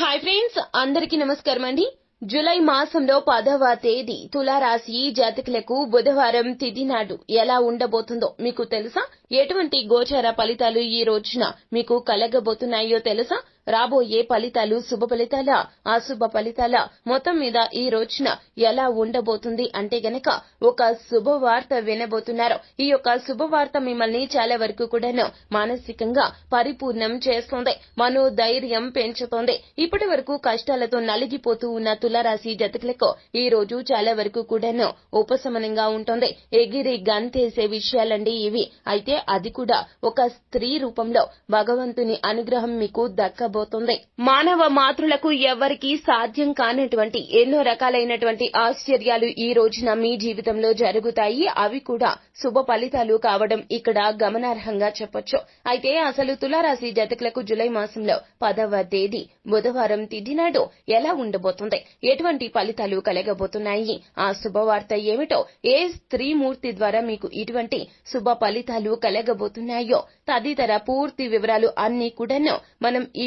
Hi friends అందరికీ నమస్కారం అండి. జూలై మాసంలో పదవ తేదీ తులారాశి జాతకులకు బుధవారం తిథి నాడు ఎలా ఉండబోతుందో మీకు తెలుసా? ఎటువంటి గోచార ఫలితాలు ఈ రోజున మీకు కలగబోతున్నాయో తెలుసా? రాబోయే ఫలితాలు శుభ ఫలితాల అశుభ ఫలితాల మొత్తం మీద ఈ రోజున ఎలా ఉండబోతుంది అంటే గనక ఒక శుభవార్త వినబోతున్నారు. ఈ యొక్క శుభవార్త మిమ్మల్ని చాలా వరకు కూడాను మానసికంగా పరిపూర్ణం చేస్తుంది మనోధైర్యం పెంచుతోంది. ఇప్పటి వరకు కష్టాలతో నలిగిపోతూ ఉన్న తులరాశి జతకులకు ఈ రోజు చాలా వరకు కూడాను ఉపశమనంగా ఉంటుంది. ఎగిరి గంతేసే విషయాలండి ఇవి. అయితే అది కూడా ఒక స్త్రీ రూపంలో భగవంతుని అనుగ్రహం మీకు దక్కబో జరగబోతోంది మానవ మాతృలకు ఎవరికి సాధ్యం కానటువంటి ఎన్నో రకాలైనటువంటి ఆశ్చర్యాలు ఈ రోజున మీ జీవితంలో జరుగుతాయి. అవి కూడా శుభ ఫలితాలు కావడం ఇక్కడ గమనార్హంగా చెప్పొచ్చు. అయితే అసలు తులారాశి జాతకులకు జులై మాసంలో పదవ తేదీ బుధవారం తిథి నాడు ఎలా ఉండబోతుంది? ఎటువంటి ఫలితాలు కలగబోతున్నాయి? ఆ శుభవార్త ఏమిటో ఏ స్త్రీ మూర్తి ద్వారా మీకు ఇటువంటి శుభ ఫలితాలు కలగబోతున్నాయో తదితర పూర్తి వివరాలు అన్ని కూడాను మనం ఈ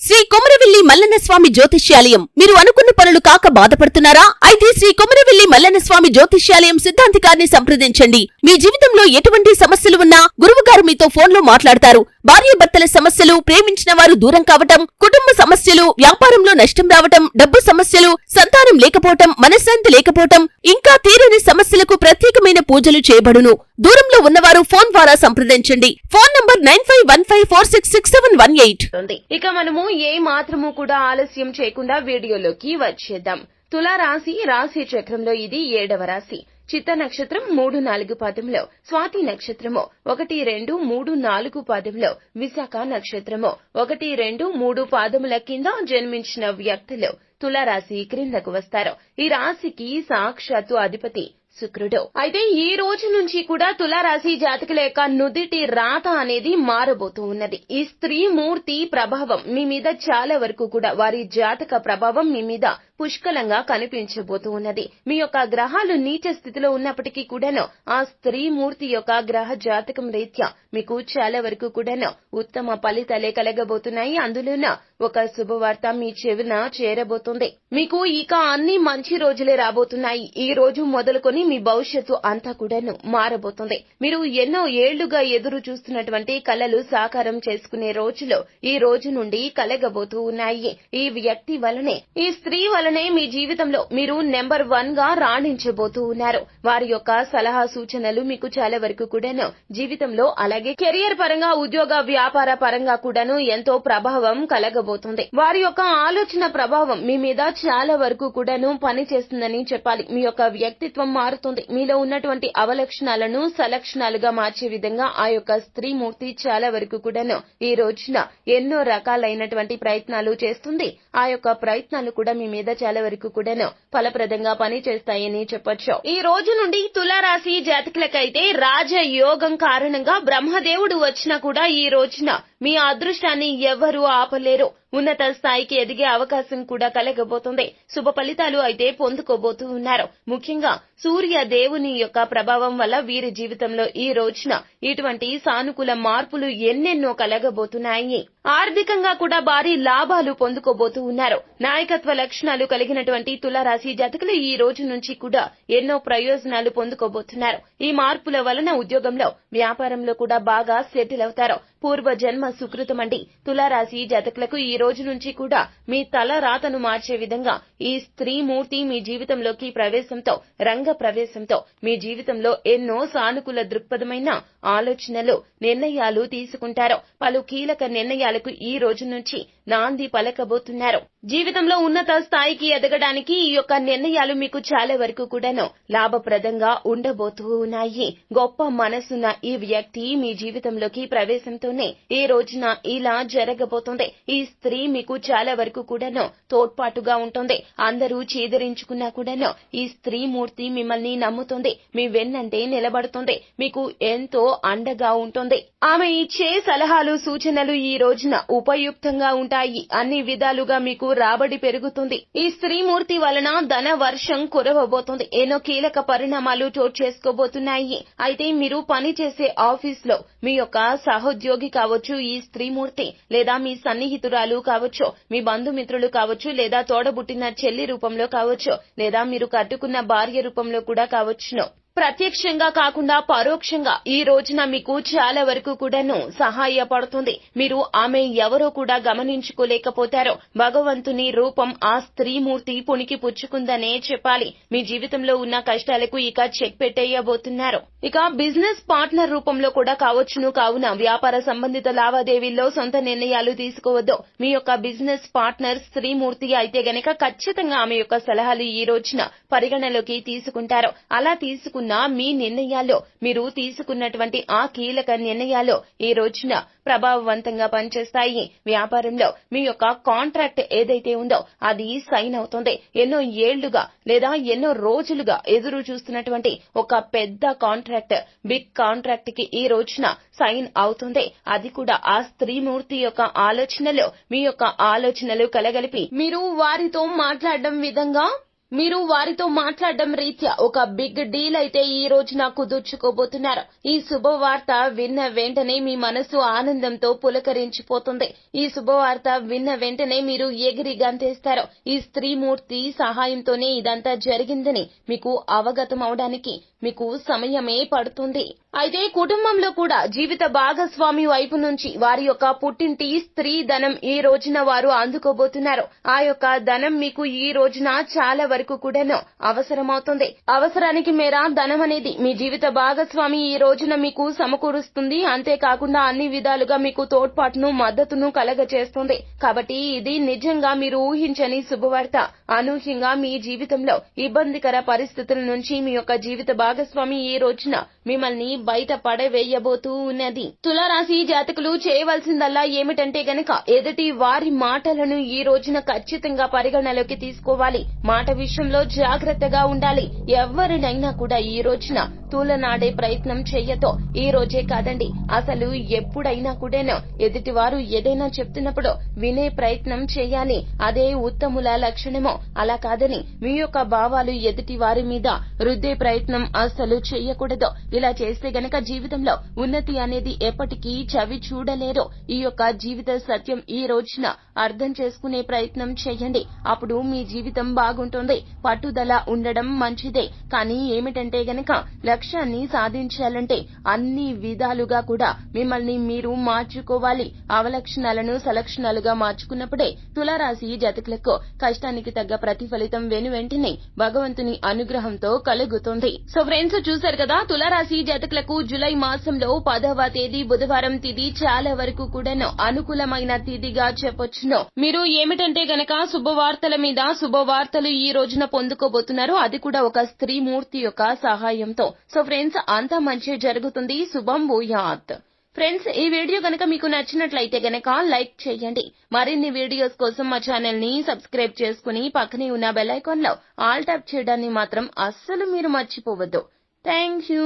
శ్రీ కొమరవెల్లి మల్లన్న స్వామి జ్యోతిష్యాలయం. మీరు అనుకున్న పనులు కాక బాధపడుతున్నారా? అయితే శ్రీ కొమరవెల్లి మల్లన్న స్వామి జ్యోతిష్యాలయం సిద్ధాంతికారిని సంప్రదించండి. మీ జీవితంలో ఎటువంటి సమస్యలు ఉన్నా గురువుగారు మీతో ఫోన్లో మాట్లాడతారు. భార్యాభర్తల సమస్యలు ప్రేమించిన వారు దూరం కావటం కుటుంబ సమస్యలు వ్యాపారంలో నష్టం రావటం డబ్బు సమస్యలు సంతానం లేకపోవటం మనశ్శాంతి లేకపోవటం ఇంకా తీరని సమస్యలకు పూజలు చేయబడును. దూరంలో ఉన్నవారు ఫోన్ ద్వారా సంప్రదించండి. Phone number nine five one five four six six seven one eight. ఇక మనము ఏ మాత్రము కూడా ఆలస్యం చేయకుండా వీడియోలోకి వచ్చేద్దాం. తులా రాశి రాశి చక్రంలో ఇది ఏడవ రాశి. చిత్త నక్షత్రం మూడు నాలుగు పదంలో స్వాతి నక్షత్రము ఒకటి రెండు మూడు నాలుగు పదంలో విశాఖ నక్షత్రము ఒకటి రెండు మూడు పాదముల కింద జన్మించిన వ్యక్తులు తులారాశి క్రిందకు వస్తారు. ఈ రాశికి సాక్షాత్తు అధిపతి శుక్రుడు అయితే ఈ రోజు నుంచి కూడా తులారాశి జాతకుల యొక్క నుదిటి రాత అనేది మారబోతూ ఉన్నది. ఈ స్త్రీ మూర్తి ప్రభావం మీ మీద చాలా వరకు కూడా వారి జాతక ప్రభావం మీ మీద పుష్కలంగా కనిపించబోతూ ఉన్నది మీ యొక్క గ్రహాలు నీచ స్థితిలో ఉన్నప్పటికీ కూడాను ఆ స్త్రీ మూర్తి యొక్క గ్రహ జాతకం రీత్యా మీకు చాలా వరకు కూడాను ఉత్తమ ఫలితాలే కలగబోతున్నాయి. అందులోన ఒక శుభవార్త మీ చెవిన చేరబోతుంది. మీకు ఇక అన్ని మంచి రోజులే రాబోతున్నాయి. ఈ రోజు మొదలుకొని మీ భవిష్యత్తు అంతా కూడాను మారబోతుంది. మీరు ఎన్నో ఏళ్ళుగా ఎదురు చూస్తున్నటువంటి కళలు సాకారం చేసుకునే రోజులో ఈ రోజు నుండి కలగబోతూ ఉన్నాయి. ఈ వ్యక్తి వలనే ఈ స్త్రీ వలన మీ జీవితంలో మీరు నెంబర్ వన్గా రాణించబోతూ ఉన్నారు. వారి యొక్క సలహా సూచనలు మీకు చాలా వరకు కూడాను జీవితంలో అలాగే కెరియర్ పరంగా ఉద్యోగ వ్యాపార పరంగా కూడాను ఎంతో ప్రభావం కలగబోతుంది. వారి యొక్క ఆలోచన ప్రభావం మీ మీద చాలా వరకు కూడాను పని చేస్తుందని చెప్పాలి. మీ యొక్క వ్యక్తిత్వం మారుతుంది. మీలో ఉన్నటువంటి అవలక్షణాలను సలక్షణాలుగా మార్చే విధంగా ఆ యొక్క స్త్రీ మూర్తి చాలా వరకు కూడాను ఈ రోజున ఎన్నో రకాలైనటువంటి ప్రయత్నాలు చేస్తుంది. ఆ యొక్క ప్రయత్నాలు కూడా మీ మీద చాలా వరకు కూడాను ఫలప్రదంగా పనిచేస్తాయని చెప్పొచ్చు. ఈ రోజు నుండి తులారాశి జాతకులకైతే రాజయోగం కారణంగా బ్రహ్మదేవుడు వచ్చినా కూడా ఈ రోజున మీ అదృష్టాన్ని ఎవ్వరూ ఆపలేరు. ఉన్నత స్థాయికి ఎదిగే అవకాశం కూడా కలగబోతుంది. శుభ ఫలితాలు అయితే పొందుకోబోతూ ఉన్నారు. ముఖ్యంగా సూర్య దేవుని యొక్క ప్రభావం వల్ల వీరి జీవితంలో ఈ రోజున ఇటువంటి సానుకూల మార్పులు ఎన్నెన్నో కలగబోతున్నాయి. ఆర్థికంగా కూడా భారీ లాభాలు పొందుకోబోతూ ఉన్నారు. నాయకత్వ లక్షణాలు కలిగినటువంటి తులారాశి జాతకులు ఈ రోజు నుంచి కూడా ఎన్నో ప్రయోజనాలు పొందుకోబోతున్నారు. ఈ మార్పుల వలన ఉద్యోగంలో వ్యాపారంలో కూడా బాగా సెటిల్ అవుతారు. పూర్వ జన్మ సుకృతమండి. తులారాశి జాతకులకు ఈ రోజు నుంచి కూడా మీ తల రాతను మార్చే విధంగా ఈ స్త్రీ మూర్తి మీ జీవితంలోకి ప్రవేశంతో రంగ ప్రవేశంతో మీ జీవితంలో ఎన్నో సానుకూల దృక్పథమైన ఆలోచనలు నిర్ణయాలు తీసుకుంటారు. పలు కీలక నిర్ణయాలకు ఈ రోజు నుంచి నాంది పలకబోతున్నారు. జీవితంలో ఉన్నత స్థాయికి ఎదగడానికి ఈ యొక్క నిర్ణయాలు మీకు చాలా వరకు కూడాను లాభప్రదంగా ఉండబోతూ ఉన్నాయి గొప్ప మనసున్న ఈ వ్యక్తి మీ జీవితంలోకి ప్రవేశంతో సహాయంతోనే ఈ రోజున ఇలా జరగబోతుంది. ఈ స్త్రీ మీకు చాలా వరకు కూడాను తోడ్పాటుగా ఉంటుంది. అందరూ చేదరించుకున్నా కూడాను ఈ స్త్రీ మూర్తి మిమ్మల్ని నమ్ముతుంది. మీ వెన్నంటే నిలబడుతుంది. మీకు ఎంతో అండగా ఉంటుంది. ఆమె ఇచ్చే సలహాలు సూచనలు ఈ రోజున ఉపయుక్తంగా ఉంటాయి. అన్ని విధాలుగా మీకు రాబడి పెరుగుతుంది. ఈ స్త్రీ మూర్తి వలన ధన వర్షం కురవబోతుంది. ఎన్నో కీలక పరిణామాలు చోటు చేసుకోబోతున్నాయి. అయితే మీరు పని చేసే ఆఫీస్లో మీ యొక్క సహోద్యోగి కావచ్చు ఈ స్త్రీమూర్తి లేదా మీ సన్నిహితురాలు కావచ్చు మీ బంధుమిత్రులు కావచ్చు లేదా తోడబుట్టిన చెల్లి రూపంలో కావచ్చు లేదా మీరు కట్టుకున్న భార్య రూపంలో కూడా కావచ్చును. ప్రత్యక్షంగా కాకుండా పరోక్షంగా ఈ రోజున మీకు చాలా వరకు కూడాను సహాయపడుతుంది. మీరు ఆమె ఎవరో కూడా గమనించుకోలేకపోతారో భగవంతుని రూపం ఆ స్త్రీమూర్తి పుణికి పుచ్చుకుందనే చెప్పాలి. మీ జీవితంలో ఉన్న కష్టాలకు ఇక చెక్ పెట్టేయబోతున్నారు. ఇక బిజినెస్ పార్ట్నర్ రూపంలో కూడా కావచ్చును కావున వ్యాపార సంబంధిత లావాదేవీల్లో సొంత నిర్ణయాలు తీసుకోవద్దు. మీ యొక్క బిజినెస్ పార్ట్నర్ స్త్రీమూర్తి అయితే గనక ఖచ్చితంగా ఆమె యొక్క సలహాలు ఈ రోజున పరిగణలోకి తీసుకుంటారు. అలా తీసుకున్న మీ నిర్ణయాల్లో మీరు తీసుకున్నటువంటి ఆ కీలక నిర్ణయాలు ఈ రోజున ప్రభావవంతంగా పనిచేస్తాయి. వ్యాపారంలో మీ యొక్క కాంట్రాక్ట్ ఏదైతే ఉందో అది సైన్ అవుతుంది. ఎన్నో ఏళ్ళుగా లేదా ఎన్నో రోజులుగా ఎదురు చూస్తున్నటువంటి ఒక పెద్ద కాంట్రాక్ట్ బిగ్ కాంట్రాక్ట్కి ఈ రోజున సైన్ అవుతుంది. అది కూడా ఆ స్త్రీమూర్తి యొక్క ఆలోచనలో మీ యొక్క ఆలోచనలు కలగలిపి. మీరు వారితో మాట్లాడడం విధంగా మీరు వారితో మాట్లాడడం రీత్యా ఒక బిగ్ డీల్ అయితే ఈ రోజున కుదుర్చుకోబోతున్నారు ఈ శుభవార్త విన్న వెంటనే మీ మనసు ఆనందంతో పులకరించిపోతుంది. ఈ శుభవార్త విన్న వెంటనే మీరు ఎగిరి గంతేస్తారు. ఈ స్త్రీమూర్తి సహాయంతోనే ఇదంతా జరిగిందని మీకు అవగతం అవడానికి మీకు సమయమే పడుతుంది. అయితే కుటుంబంలో కూడా జీవిత భాగస్వామి వైపు నుంచి వారి యొక్క పుట్టింటి స్త్రీ ధనం ఈ రోజున వారు అందుకోబోతున్నారు. ఆ యొక్క ధనం మీకు ఈ రోజున చాలా వరకు కూడాను అవసరమవుతుంది. అవసరానికి మేర ధనం అనేది మీ జీవిత భాగస్వామి ఈ రోజున మీకు సమకూరుస్తుంది. అంతేకాకుండా అన్ని విధాలుగా మీకు తోడ్పాటును మద్దతును కలగచేస్తుంది. కాబట్టి ఇది నిజంగా మీరు ఊహించని శుభవార్త. అనూహ్యంగా మీ జీవితంలో ఇబ్బందికర పరిస్థితుల నుంచి మీ యొక్క జీవిత భాగస్వామి ఈ రోజున మిమ్మల్ని బయట పడవేయబోతూ ఉన్నది తులారాశి జాతకులు చేయవలసిందల్లా ఏమిటంటే గనక ఎదుటి వారి మాటలను ఈ రోజున ఖచ్చితంగా పరిగణలోకి తీసుకోవాలి. మాట విషయంలో జాగ్రత్తగా ఉండాలి. ఎవరినైనా కూడా ఈ రోజున తూలనాడే ప్రయత్నం చేయతో ఈ రోజే కాదండి. అసలు ఎప్పుడైనా కూడాను ఎదుటివారు ఏదైనా చెప్తున్నప్పుడు వినే ప్రయత్నం చేయాలి. అదే ఉత్తముల లక్షణమో. అలా కాదని మీ యొక్క భావాలు ఎదుటి వారి మీద రుద్దే ప్రయత్నం అస్సలు చేయకూడదు. ఇలా చేస్తే గనక జీవితంలో ఉన్నతి అనేది ఎప్పటికీ చవి చూడలేరు ఈ యొక్క జీవిత సత్యం ఈ రోజున అర్థం చేసుకునే ప్రయత్నం చేయండి. అప్పుడు మీ జీవితం బాగుంటుంది. పట్టుదల ఉండడం మంచిదే. కానీ ఏమిటంటే గనక లక్ష్యాన్ని సాధించాలంటే అన్ని విధాలుగా కూడా మిమ్మల్ని మీరు మార్చుకోవాలి. అవలక్షణాలను సలక్షణాలుగా మార్చుకున్నప్పుడే తులారాశి జాతకులకు కష్టానికి తగ్గ ప్రతిఫలితం వెను వెంటనే భగవంతుని అనుగ్రహంతో కలుగుతుంది. సో ఫ్రెండ్స్ చూశారు కదా తులారాశి జాతకులకు జులై మాసంలో పదవ తేదీ బుధవారం తిది చాలా వరకు కూడాను అనుకూలమైన తిదిగా చెప్పొచ్చును. మీరు ఏమిటంటే గనక శుభవార్తల మీద శుభవార్తలు ఈ రోజున పొందుకోబోతున్నారు. అది కూడా ఒక స్త్రీ మూర్తి యొక్క సహాయంతో. సో ఫ్రెండ్స్ అంతా మంచి జరుగుతుంది. శుభం భూయాత్. ఫ్రెండ్స్ ఈ వీడియో గనక మీకు నచ్చినట్లయితే గనక లైక్ చేయండి. మరిన్ని వీడియోస్ కోసం మా ఛానల్ని సబ్స్క్రైబ్ చేసుకుని పక్కనే ఉన్న బెల్ ఐకాన్లో ఆల్ ట్యాప్ చేయడాన్ని మాత్రం అస్సలు మీరు మర్చిపోవద్దు. Thank you